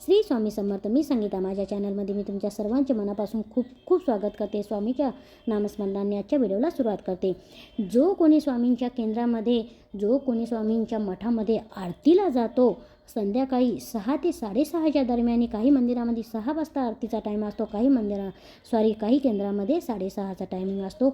श्री स्वामी समर्थ मी संगीता. माझ्या चॅनलमध्ये मी तुमच्या सर्वांचे मनापासून खूप खूप स्वागत करते. स्वामीच्या नामस्मरणाने आजच्या व्हिडिओला सुरुवात करते. जो कोणी स्वामींच्या केंद्रामध्ये जो कोणी स्वामींच्या मठामध्ये आरतीला जातो संध्याकाळी सहा ते साडेसहाच्या दरम्यान काही मंदिरामध्ये सहा वाजता आरतीचा टाईम असतो काही मंदिरा सॉरी काही केंद्रामध्ये साडेसहाचा टायमिंग असतो.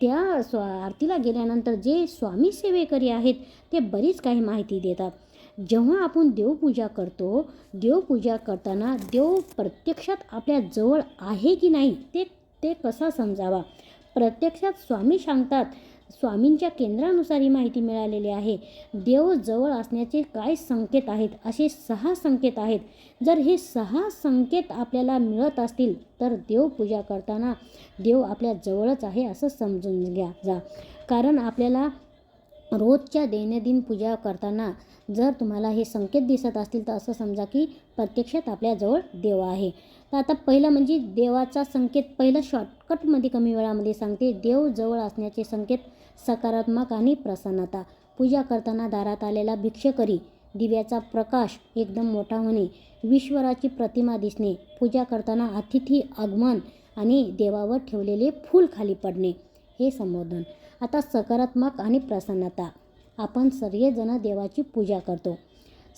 त्या स्वा आरतीला गेल्यानंतर जे स्वामी सेवेकरी आहेत ते बरीच काही माहिती देतात. जेव्हा आपण देवपूजा करतो देवपूजा करताना देव प्रत्यक्षात आपल्या जवळ आहे की नाही ते ते कसा समजावा? प्रत्यक्षात स्वामी सांगतात स्वामींच्या केंद्रानुसार ही माहिती मिळालेली आहे. देव जवळ असण्याचे काय संकेत आहेत? असे सहा संकेत आहेत. जर हे सहा संकेत आपल्याला मिळत असतील तर देवपूजा करताना देव आपल्या जवळच आहे असं समजून घ्या जा. कारण आपल्याला रोजच्या दैनंदिन पूजा करताना जर तुम्हाला हे संकेत दिसत असतील तर असं समजा की प्रत्यक्षात आपल्याजवळ देव आहे. तर आता पहिलं म्हणजे देवाचा संकेत पहिलं शॉर्टकटमध्ये कमी वेळामध्ये सांगते देव जवळ असण्याचे संकेत सकारात्मक आणि प्रसन्नता. पूजा करताना दारात आलेला भिक्षकरी दिव्याचा प्रकाश एकदम मोठा होणे विश्वराची प्रतिमा दिसणे पूजा करताना अतिथी आगमन आणि देवावर ठेवलेले फूल खाली पडणे हे संबोधन. आता सकारात्मक आणि प्रसन्नता. आपण सर्वजण देवाची पूजा करतो.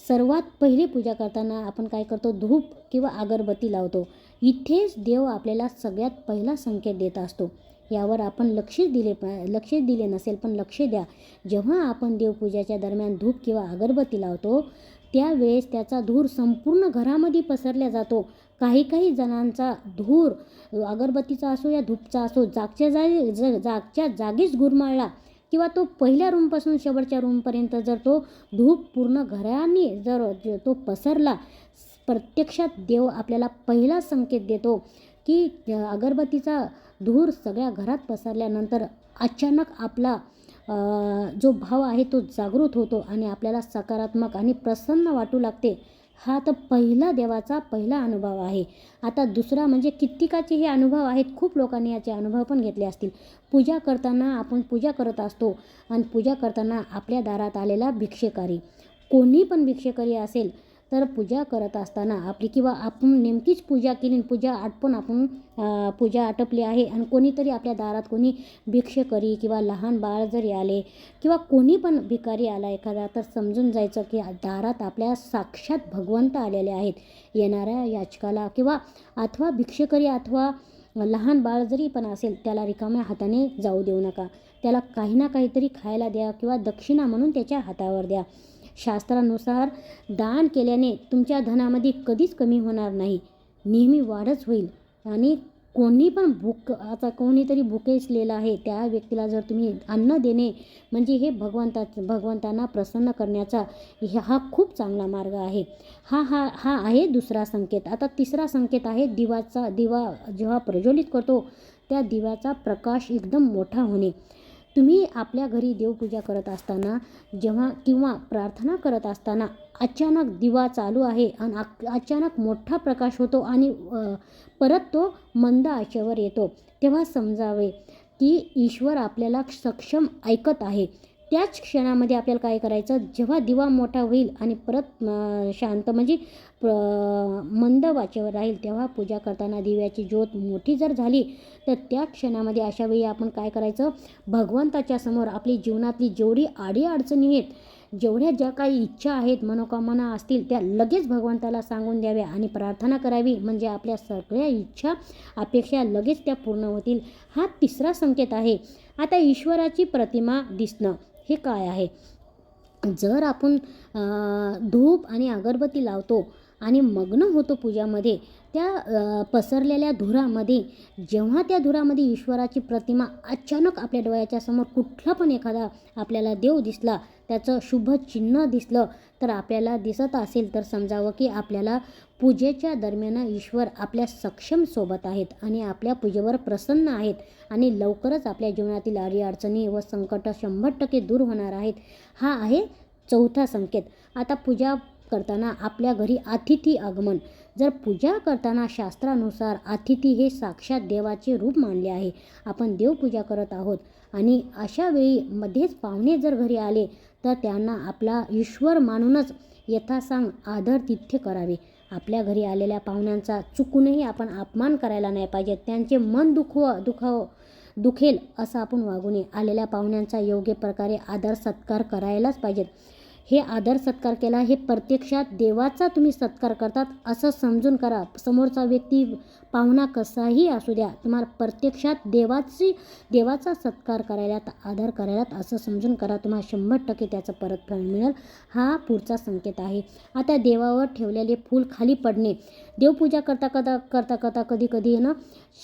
सर्वात पहिली पूजा करताना आपण काय करतो? धूप किंवा अगरबत्ती लावतो. इथेच देव आपल्याला सगळ्यात पहिला संकेत देत असतो. यावर आपण लक्ष दिले लक्ष दिले नसेल पण लक्ष द्या. जेव्हा आपण देवपूजाच्या दरम्यान धूप किंवा अगरबत्ती लावतो त्यावेळेस त्याचा धूर संपूर्ण घरामध्ये पसरल्या जातो. काही काही जणांचा धूर अगरबत्तीचा असो या धूपचा असो जागच्या जागी जागच्या जागीच गुरमाळला. किंवा तो पहिल्या रूमपासून शेवटच्या रूमपर्यंत जर तो धूप पूर्ण घराने जर तो पसरला प्रत्यक्षात देव आपल्याला पहिला संकेत देतो की अगरबत्तीचा धूर सगळ्या घरात पसरल्यानंतर अचानक आपला जो भाव आहे तो जागृत होतो आणि आपल्याला सकारात्मक आणि प्रसन्न वाटू लागते. हा तर पहिला देवाचा पहिला अनुभव आहे. आता दुसरा म्हणजे कित्येकाचे हे अनुभव आहेत. खूप लोकांनी याचे अनुभव पण घेतले असतील. पूजा करताना आपण पूजा करत असतो आणि पूजा करताना आपल्या दारात आलेला भिक्षेकारी. कोणी पण भिक्षेकारी असेल तर पूजा करत असताना आपली किंवा आपण नेमकीच पूजा केली पूजा आटपून आपण पूजा आटपली आहे आणि कोणीतरी आपल्या दारात कोणी भिक्षकरी किंवा लहान बाळ जरी आले किंवा कोणी पण भिकारी आला एखादा तर समजून जायचं की दारात आपल्या साक्षात भगवंत आलेले आहेत. येणाऱ्या याचकाला किंवा अथवा भिक्षकरी अथवा लहान बाळ जरी पण असेल त्याला रिकाम्या हाताने जाऊ देऊ नका. त्याला काही ना काहीतरी खायला द्या किंवा दक्षिणा म्हणून त्याच्या हातावर द्या. शास्त्रानुसार दान केल्याने तुमच्या धनामध्ये कधीच कमी होणार नाही. नेहमी वाढच होईल. आणि कोणी पण भूक आता कोणीतरी भुकेसलेला आहे त्या व्यक्तीला जर तुम्ही अन्न देणे म्हणजे हे भगवंता भगवंतांना प्रसन्न करण्याचा हा खूप चांगला मार्ग आहे. हा हा हा आहे दुसरा संकेत. आता तिसरा संकेत आहे दिवाचा दिवा जेव्हा प्रज्वलित करतो त्या दिव्याचा प्रकाश एकदम मोठा होणे. तुम्ही आपल्या घरी देवपूजा करत असताना जेव्हा किंवा प्रार्थना करत असताना अचानक दिवा चालू आहे आणि अचानक मोठा प्रकाश होतो आणि परत तो मंद आचेवर येतो तेव्हा समजावे की ईश्वर आपल्याला सक्षम ऐकत आहे. त्याच क्षणामध्ये आपल्याला काय करायचं? जेव्हा दिवा मोठा होईल आणि परत शांत म्हणजे प्र मंद वाचेवर राहील तेव्हा पूजा करताना दिव्याची ज्योत मोठी जर झाली तर त्या क्षणामध्ये अशावेळी आपण काय करायचं? भगवंताच्या समोर आपली जीवनातली जेवढी आडी अडचणी आहेत जेवढ्या ज्या काही इच्छा आहेत मनोकामना असतील त्या लगेच भगवंताला सांगून द्याव्या आणि प्रार्थना करावी. म्हणजे आपल्या सगळ्या इच्छा अपेक्षा लगेच त्या पूर्ण होतील. हा तिसरा संकेत आहे. आता ईश्वराची प्रतिमा दिसणं. हे काय आहे? जर आपण धूप आणि अगरबत्ती लावतो आणि मग्न होतो पूजामध्ये त्या पसरलेल्या धुरामध्ये जेव्हा त्या धुरामध्ये ईश्वराची प्रतिमा अचानक आपल्या डोळ्याच्या समोर कुठला पण एखादा आपल्याला देव दिसला त्याचं शुभ चिन्ह दिसलं तर आपल्याला दिसत असेल तर समजावं की आपल्याला पूजेच्या दरम्यान ईश्वर आपल्या सक्षम सोबत आहेत आणि आपल्या पूजेवर प्रसन्न आहेत आणि लवकरच आपल्या जीवनातील अडीअडचणी व संकट शंभर टक्के दूर होणार आहेत. हा आहे चौथा संकेत. आता पूजा करताना आपल्या घरी अतिथी आगमन. जर पूजा करताना शास्त्रानुसार अतिथी हे साक्षात देवाचे रूप मानले आहे. आपण देवपूजा करत आहोत. आणि अशा वेळी मध्येच पाहुणे जर घरी आले तर त्यांना आपला ईश्वर मानूनच यथासांग आदर तिथ्य करावे. आपल्या घरी आलेल्या पाहुण्यांचा चुकूनही आपण अपमान करायला नाही पाहिजे त्यांचे मन दुखव दुखाव दुखेल असं आपण वागू नये आलेल्या पाहुण्यांचा योग्य प्रकारे आदर सत्कार करायलाच पाहिजेत. हे आदर सत्कार केला हे प्रत्यक्षात देवाचा तुम्ही सत्कार करतात असं समजून करा. समोरचा व्यक्ती पाहुणा कसाही असू द्या तुम्हाला प्रत्यक्षात देवाची देवाचा सत्कार करायला आदर करायला असं समजून करा. तुम्हाला शंभर टक्के त्याचं परतफेड मिळेल हा पुढचा संकेत आहे. आता देवावर ठेवलेले फूल खाली पडणे. देवपूजा करता करता करता करता कधी कधी ना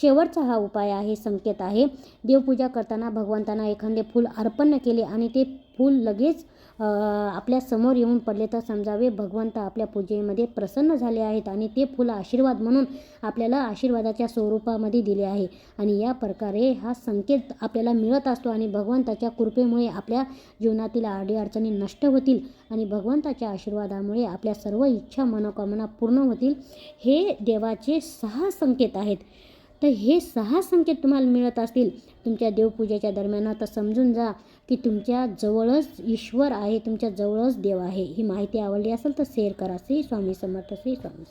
शेवटचा हा उपाय आहे संकेत आहे. देवपूजा करताना भगवंतांना एखादे फूल अर्पण केले आणि ते फूल लगेच आपल्यासमोर येऊन पडले तर समजावे. भगवंत आपल्या पूजेमध्ये प्रसन्न झाले आहेत आणि ते फुलं आशीर्वाद म्हणून आपल्याला आशीर्वादाच्या स्वरूपामध्ये दिले आहे. आणि या प्रकारे हा संकेत आपल्याला मिळत असतो आणि भगवंताच्या कृपेमुळे आपल्या जीवनातील अडीअडचणी नष्ट होतील आणि भगवंताच्या आशीर्वादामुळे आपल्या सर्व इच्छा मनोकामना पूर्ण होतील. हे देवाचे सहा संकेत आहेत. तर हे सहा संकेत तुम्हाला मिळत असतील. तुमच्या देवपूजेच्या दरम्यान आता समजून जा की तुमच्या जवळच ईश्वर आहे तुमच्या जवळच देव आहे. ही माहिती आवडली असेल तर शेअर करा. श्री स्वामी समर्थ श्री स्वामी